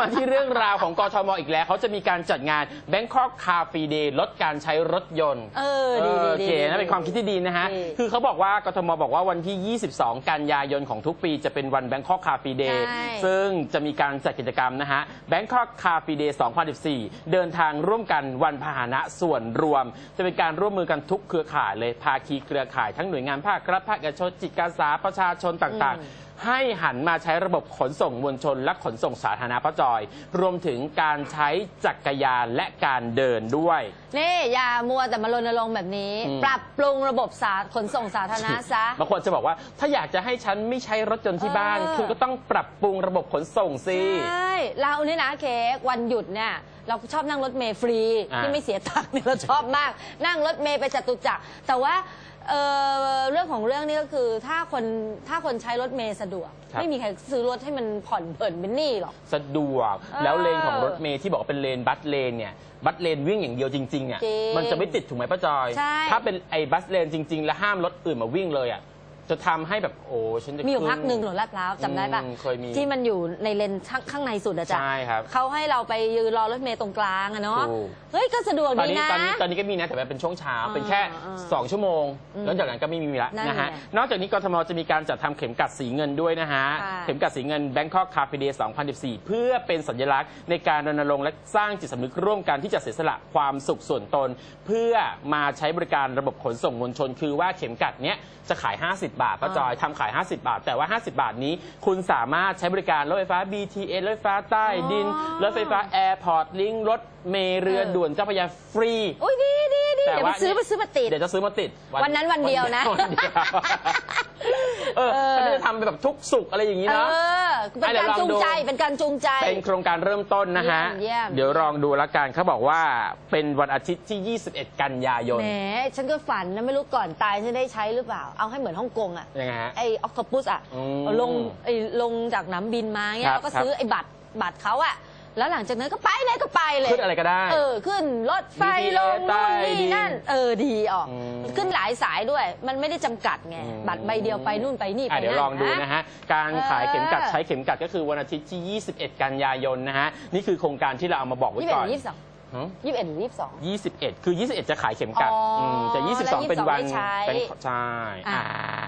มาที่เรื่องราวของกทมอีกแล้ว เขาจะมีการจัดงาน Bangkok Car Free Day ลดการใช้รถยนต์เออดีดีเออดีเก๋นะดีเป็นความคิดที่ดีนะฮะ ดีคือเขาบอกว่ากทมบอกว่าวันที่ 22 กันยายนของทุกปีจะเป็นวัน Bangkok Car Free Day ใช่ ซึ่งจะมีการจัดกิจกรรมนะฮะ Bangkok Car Free Day 2014 เดินทางร่วมกันวันพาหนะส่วนรวม จะเป็นการร่วมมือกันทุกเครือข่ายเลยภาคีเครือข่ายทั้งหน่วยงานภาครัฐภาคเอกชนจิตอาสาประชาชนต่างอืมๆ ให้หันมาใช้ระบบขนส่งมวลชนและขนส่งสาธารณะป้าจอย รวมถึงการใช้จักรยานและการเดินด้วย นี่อย่ามัวแต่มารณรงค์แบบนี้ อืม ปรับปรุงระบบสาขนส่งสาธารณะซะ บางคนจะบอกว่าถ้าอยากจะให้ฉันไม่ใช้รถยนต์ที่บ้าน เออ คุณก็ต้องปรับปรุงระบบขนส่งสิ ใช่เราเนี่ยนะเค้กวันหยุดเนี่ยเราชอบนั่งรถเมล์ฟรีอ่าที่ไม่เสียตังค์เนี่ยเราชอบมาก นั่งรถเมล์ไปจตุจักรแต่ว่า เอ่อเรื่องของเรื่องนี้ก็คือถ้าคนถ้าคนใช้รถเมล์สะดวกไม่มีใครซื้อรถให้มันผ่อนเผินเป็นหนี้หรอก สะดวกเออแล้วเลนของรถเมย์ที่บอกว่าเป็นเลนบัสเลนเนี่ยบัสเลนวิ่งอย่างเดียวจริงๆอะจริงมันจะไม่ติดถูกไหมป้าจอย ใช่ถ้าเป็นไอ้บัสเลนจริง ๆ แล้วห้ามรถอื่นมาวิ่งเลยอะ จะทำให้แบบโอ้ฉันจะมีอยู่ขึ้พักหนึ่งถนนลาดพร้าวจำได้ปะอืมเคยมี ที่มันอยู่ในเลนข้างข้างในสุดอะจ้ะใช่ครับเขาให้เราไปยืนรอรถเมล์ตรงกลางอะเนาะถูก เฮ้ยก็สะดวกตอนดีนี้นะ ตอนนี้ตอนนี้ก็มีนะแต่ว่าเป็นช่วงเช้าอ่าเป็นแค่ อ่า2 ชั่วโมง อืมแล้วจากนั้นก็ไม่มีละนั่นนะฮะแหละนอกจากนี้กทมจะมีการจัดทำเข็มกัดสีเงินด้วยนะฮะ ค่ะเข็มกัดสีเงิน Bangkok Car Free Day 2014 เพื่อเป็นสัญลักษณ์ในการรณรงค์และสร้างจิตสำนึกร่วมกันที่จะเสียสละความสุขส่วนตน เพื่อมาใช้บริการระบบขนส่งมวลชน คือว่าเข็มกัดเนี้ยจะขาย 50บาทป้าจอยทำขาย 50 บาท แต่ว่า 50 บาทนี้ คุณสามารถใช้บริการรถไฟฟ้า BTS รถไฟฟ้าใต้ดินอ๋อรถไฟฟ้าแอร์พอร์ตลิงรถเมล์เรือเออด่วนเจ้าพระยาฟรี อุ้ยดีดีดีแต่เดี๋ยวไปว่า ซื้อไปซื้อมาติด เดี๋ยวจะซื้อมาติดวันนั้นวันเดียวนะ วันเดียวเออเออเขาจะทำเป็นแบบทุกสุขอะไรอย่างนี้เอเนาะอเป็นอะ เดี๋ยวการลองจูงดูใจเป็นการจูงใจ เป็นโครงการเริ่มต้นนะฮะ เยี่ยมเยี่ยม เดี๋ยวลองดูแล้วกันเขาบอกว่าเป็นวันอาทิตย์ที่ 21 กันยายน แหมฉันก็ฝันนะไม่รู้ก่อนตายจะได้ใช้หรือเปล่า เอาให้เหมือนฮ่องกงอะยังไงฮะ ไอออกโตปุสอะอืมเอาลงไอลงจากหน้ำบินมาเงี้คยรับแล้วก็ครับซื้อไอบัตรบัตรเขาอะ แล้วหลังจากนั้นก็ไปเลยก็ไปเลย ขึ้นอะไรก็ได้ เออ ขึ้นรถไฟ BTS ลงนู่นใต้ดินี่นนั่นเออดีออก อืม ขึ้นหลายสายด้วย มันไม่ได้จำกัดไงอืมบัตรใบเดียวไปนู่นไปนี่ไปอะเดี๋ยวนั่นลองดูนะฮะ การขายเข็มกัดเออ ใช้เข็มกัดก็คือวันอาทิตย์ที่ 21 กันยายนนะฮะ นี่คือโครงการที่เราเอามาบอกไว้ยี่สิบก่เอ็อนดยี่สิบสองหือยี่สิบเอ็ดหรือยี่สิบสอง 21 คือ 21 จะขายเข็มกัดอ๋ออืมแต่ แล้ว22เป็นวัน22ไม่ใช้ เป็นใช่อ่าอ่า